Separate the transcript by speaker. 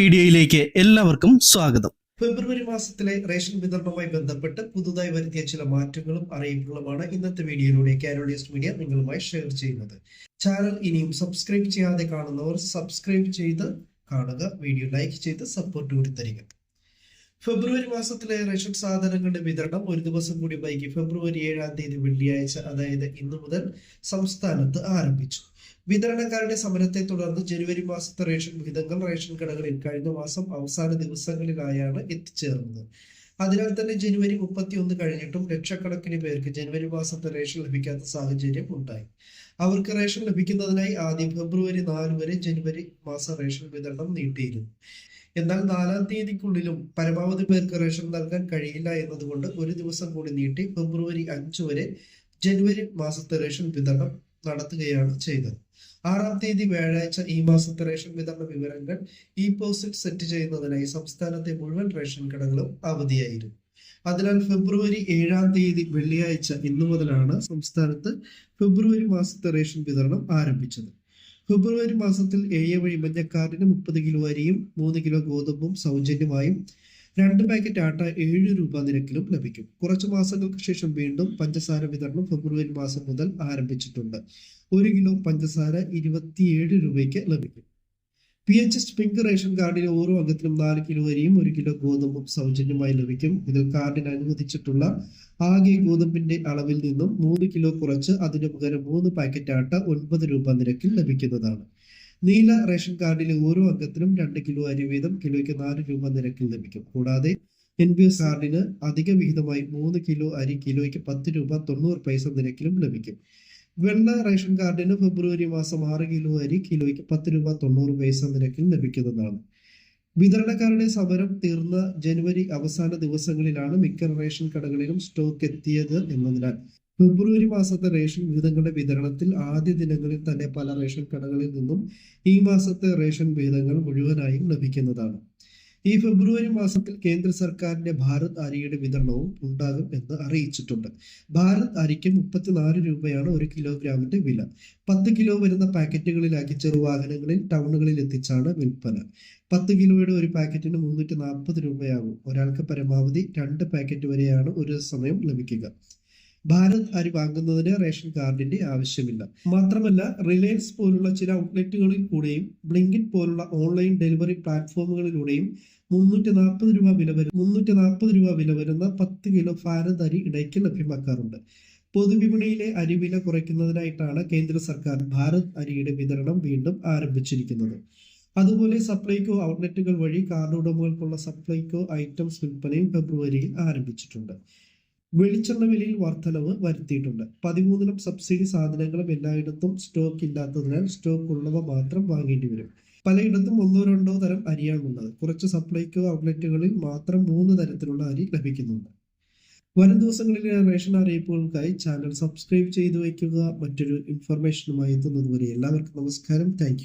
Speaker 1: വീഡിയോയിലേക്ക് എല്ലാവർക്കും സ്വാഗതം.
Speaker 2: ഫെബ്രുവരി മാസത്തിലെ റേഷൻ വിതരണവുമായി ബന്ധപ്പെട്ട് പുതുതായി വരുത്തിയ ചില മാറ്റങ്ങളും അറിയിപ്പുകളുമാണ് ഇന്നത്തെ വീഡിയോയിലൂടെ കാരോളിയസ്റ്റ് മീഡിയ നിങ്ങളുമായി ഷെയർ ചെയ്യുന്നത്. ചാനൽ ഇനിയും സബ്സ്ക്രൈബ് ചെയ്യാതെ കാണുന്നവർ സബ്സ്ക്രൈബ് ചെയ്ത് കാണുക വീഡിയോ ലൈക്ക് ചെയ്ത് സപ്പോർട്ട് കൂടി തരിക. ഫെബ്രുവരി മാസത്തിലെ റേഷൻ സാധനങ്ങളുടെ വിതരണം ഒരു ദിവസം കൂടി വൈകി ഫെബ്രുവരി ഏഴാം തീയതി വെള്ളിയാഴ്ച അതായത് ഇന്നു മുതൽ സംസ്ഥാനത്ത് ആരംഭിച്ചു. വിതരണക്കാരുടെ സമരത്തെ തുടർന്ന് ജനുവരി മാസത്തെ റേഷൻ വിഹിതങ്ങൾ റേഷൻ കടകളിൽ കഴിഞ്ഞ മാസം അവസാന ദിവസങ്ങളിലായാണ് എത്തിച്ചേർന്നത്. അതിനാൽ തന്നെ ജനുവരി മുപ്പത്തി ഒന്ന് കഴിഞ്ഞിട്ടും ലക്ഷക്കണക്കിന് പേർക്ക് ജനുവരി മാസത്തെ റേഷൻ ലഭിക്കാത്ത സാഹചര്യം ഉണ്ടായി. അവർക്ക് റേഷൻ ലഭിക്കുന്നതിനായി ആദ്യം ഫെബ്രുവരി നാല് വരെ ജനുവരി മാസ റേഷൻ വിതരണം നീട്ടിയിരുന്നു. എന്നാൽ നാലാം തീയതിക്കുള്ളിലും പരമാവധി പേർക്ക് റേഷൻ നൽകാൻ കഴിയില്ല എന്നതുകൊണ്ട് ഒരു ദിവസം കൂടി നീട്ടി ഫെബ്രുവരി അഞ്ച് വരെ ജനുവരി മാസത്തെ റേഷൻ വിതരണം നടത്തുകയാണ് ചെയ്തത്. ആറാം തീയതി വ്യാഴാഴ്ച ഈ മാസത്തെ റേഷൻ വിതരണ വിവരങ്ങൾ ഇ പോസിറ്റ് സെറ്റ് ചെയ്യുന്നതിനായി സംസ്ഥാനത്തെ മുഴുവൻ റേഷൻ കടകളും അവധിയായിരുന്നു. അതിനാൽ ഫെബ്രുവരി ഏഴാം തീയതി വെള്ളിയാഴ്ച ഇന്നു മുതലാണ് സംസ്ഥാനത്ത് ഫെബ്രുവരി മാസത്തെ റേഷൻ വിതരണം ആരംഭിച്ചത്. ഫെബ്രുവരി മാസത്തിൽ ഏഴ് വഴി മഞ്ഞക്കാടിന് മുപ്പത് കിലോ അരിയും മൂന്ന് കിലോ ഗോതമ്പും സൗജന്യമായും രണ്ട് പാക്കറ്റ് ആട്ട ഏഴ് രൂപ നിരക്കിലും ലഭിക്കും. കുറച്ചു മാസങ്ങൾക്ക് ശേഷം വീണ്ടും പഞ്ചസാര വിതരണം ഫെബ്രുവരി മാസം മുതൽ ആരംഭിച്ചിട്ടുണ്ട്. ഒരു കിലോ പഞ്ചസാര ഇരുപത്തിയേഴ് രൂപയ്ക്ക് ലഭിക്കും. P H S pink ration കാർഡിന് ഓരോ അംഗത്തിനും നാല് കിലോ അരിയും ഒരു കിലോ ഗോതമ്പും സൗജന്യമായി ലഭിക്കും. ഇതിൽ കാർഡിന് അനുവദിച്ചിട്ടുള്ള ആകെ ഗോതമ്പിന്റെ അളവിൽ നിന്നും മൂന്ന് കിലോ കുറച്ച് അതിന് പകരം മൂന്ന് പാക്കറ്റ് ആട്ട ഒൻപത് രൂപ നിരക്കിൽ ലഭിക്കുന്നതാണ്. നീല റേഷൻ കാർഡിലെ ഓരോ അംഗത്തിനും രണ്ട് കിലോ അരി വീതം കിലോയ്ക്ക് നാല് രൂപ നിരക്കിൽ ലഭിക്കും. കൂടാതെ എൻ പി എസ് കാർഡിന് അധിക വിഹിതമായി മൂന്ന് കിലോ അരി കിലോയ്ക്ക് പത്ത് രൂപ തൊണ്ണൂറ് പൈസ നിരക്കിലും ലഭിക്കും. വെള്ള റേഷൻ കാർഡിന് ഫെബ്രുവരി മാസം ആറ് കിലോ അരി കിലോയ്ക്ക് പത്ത് രൂപ തൊണ്ണൂറ് പൈസ നിരക്കിൽ ലഭിക്കുന്നതാണ്. വിതരണക്കാരുടെ സമരം തീർന്ന ജനുവരി അവസാന ദിവസങ്ങളിലാണ് മിക്ക റേഷൻ കടകളിലും സ്റ്റോക്ക് എത്തിയത് എന്നതിനാൽ ഫെബ്രുവരി മാസത്തെ റേഷൻ വിഹിതങ്ങളുടെ വിതരണത്തിൽ ആദ്യ ദിനങ്ങളിൽ തന്നെ പല റേഷൻ കടകളിൽ നിന്നും ഈ മാസത്തെ റേഷൻ വിഹിതങ്ങൾ മുഴുവനായും ലഭിക്കുന്നതാണ്. ഈ ഫെബ്രുവരി മാസത്തിൽ കേന്ദ്ര സർക്കാരിന്റെ ഭാരത് അരിയുടെ വിതരണവും ഉണ്ടാകും എന്ന് അറിയിച്ചിട്ടുണ്ട്. ഭാരത് അരിക്ക് മുപ്പത്തിനാല് രൂപയാണ് ഒരു കിലോഗ്രാമിന്റെ വില. പത്ത് കിലോ വരുന്ന പാക്കറ്റുകളിലാക്കി ചെറുവാഹനങ്ങളിൽ ടൗണുകളിൽ എത്തിച്ചാണ് വിൽപ്പന. പത്ത് കിലോയുടെ ഒരു പാക്കറ്റിന് മുന്നൂറ്റി നാൽപ്പത് രൂപയാകും. ഒരാൾക്ക് പരമാവധി രണ്ട് പാക്കറ്റ് വരെയാണ് ഒരു സമയം ലഭിക്കുക. ഭാരത് അരി വാങ്ങുന്നതിന് റേഷൻ കാർഡിന്റെ ആവശ്യമില്ല. മാത്രമല്ല റിലയൻസ് പോലുള്ള ചില ഔട്ട്ലെറ്റുകളിൽ കൂടെയും ബ്ലിങ്കിറ്റ് പോലുള്ള ഓൺലൈൻ ഡെലിവറി പ്ലാറ്റ്ഫോമുകളിലൂടെയും മുന്നൂറ്റി നാൽപ്പത് രൂപ വില വരും മുന്നൂറ്റി നാൽപ്പത് രൂപ വില വരുന്ന പത്ത് കിലോ ഭാരത് അരി ഇടയ്ക്ക് ലഭ്യമാക്കാറുണ്ട്. പൊതുവിപണിയിലെ അരിവില കുറയ്ക്കുന്നതിനായിട്ടാണ് കേന്ദ്ര സർക്കാർ ഭാരത് അരിയുടെ വിതരണം വീണ്ടും ആരംഭിച്ചിരിക്കുന്നത്. അതുപോലെ സപ്ലൈകോ ഔട്ട്ലെറ്റുകൾ വഴി കാർഡ് ഉടമകൾക്കുള്ള സപ്ലൈകോ ഐറ്റംസ് വിൽപ്പനയും ഫെബ്രുവരിയിൽ ആരംഭിച്ചിട്ടുണ്ട്. വെളിച്ചെണ്ണ വിലയിൽ വർധനവ് വരുത്തിയിട്ടുണ്ട്. പതിമൂന്നിലും സബ്സിഡി സാധനങ്ങളും എല്ലായിടത്തും സ്റ്റോക്ക് ഇല്ലാത്തതിനാൽ സ്റ്റോക്ക് ഉള്ളവ മാത്രം വാങ്ങേണ്ടി വരും. പലയിടത്തും ഒന്നോ രണ്ടോ തരം അരിയാണുള്ളത് കുറച്ച് സപ്ലൈക്കോ ഔട്ട്ലെറ്റുകളിൽ മാത്രം മൂന്ന് തരത്തിലുള്ള അരി ലഭിക്കുന്നുണ്ട്. വരും ദിവസങ്ങളിലെ റേഷൻ അറിയിപ്പുകൾക്കായി ചാനൽ സബ്സ്ക്രൈബ് ചെയ്തു വയ്ക്കുക. മറ്റൊരു ഇൻഫർമേഷനുമായി എത്തുന്നതുവരെ എല്ലാവർക്കും നമസ്കാരം. താങ്ക്